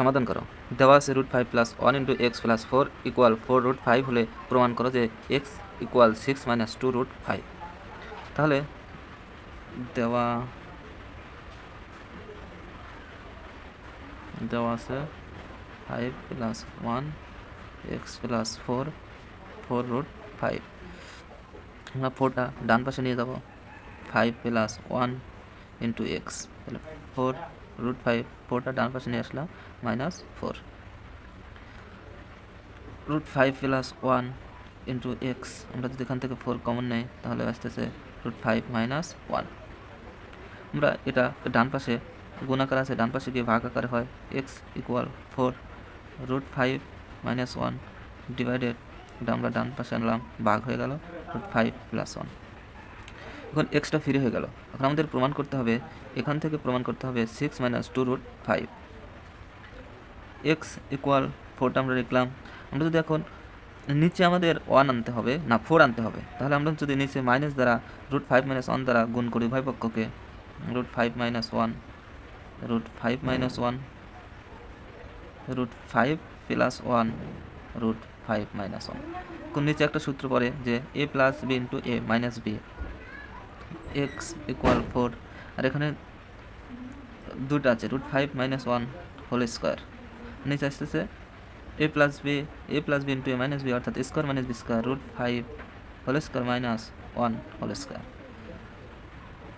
সমাধান করো। দেওয়া আছে root five plus one into x plus four equal four root five হলে প্রমাণ করো যে x equal six minus two root five তাহলে দেওয়া দেওয়া আছে five plus one x plus four four root five আমরা ফোরটা ডান পাশে নিয়ে যাব। Five plus one into x four root five ফোরটা ডান পাশে নিয়ে আসলাম minus four root five plus one into x আমরা যদি এখান থেকে ফোর কমন নেই, তাহলে আসতেছে রুট ফাইভ মাইনাস ওয়ান আমরা এটা ডান পাশে গুণাকার আছে, ডান পাশে গিয়ে ভাগ আকারে হয় x equal four root five minus one divided এটা আমরা ডান পাশে আনলাম, ভাগ হয়ে গেল রুট ফাইভ প্লাস ওয়ান এখন এক্সট্রা ফ্রি হয়ে গেল। এখন আমাদের প্রমাণ করতে হবে, এখান থেকে প্রমাণ করতে হবে six minus two root five x equal ফোরটা আমরা লিখলাম। আমরা যদি এখন নিচে আমাদের ওয়ান আনতে হবে, না ফোর আনতে হবে, তাহলে আমরা যদি নিচে মাইনাস দ্বারা রুট ফাইভ মাইনাস ওয়ান দ্বারা গুণ করি উভয় পক্ষকে root five minus one root five minus one root five plus one root five minus one নিচে একটা সূত্র পড়ে যে a plus b into a minus b x equal four আর এখানে দুটো আছে root five minus one whole square নিচে আসতেছে a plus b a plus b into a minus b অর্থাৎ square minus b square root five whole square minus one whole square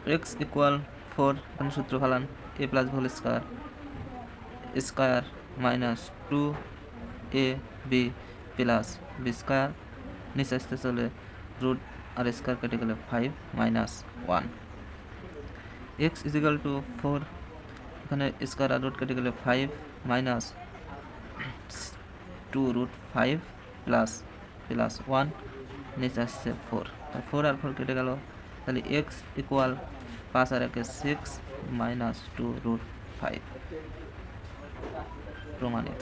x equal four এখানে সূত্র ফালান a plus whole square square minus two a b plus b square নিচে আসতে চলে root আর square কেটে গেলে five minus one x equal two four এখানে square আর রুট কেটে গেলে five minus two root five plus plus one নিচে আসছে ফোর ফোর আর ফোর কেটে গেল। তাহলে এক্স ইকুয়াল পাঁচ আর একে six minus two root five প্রমাণিত।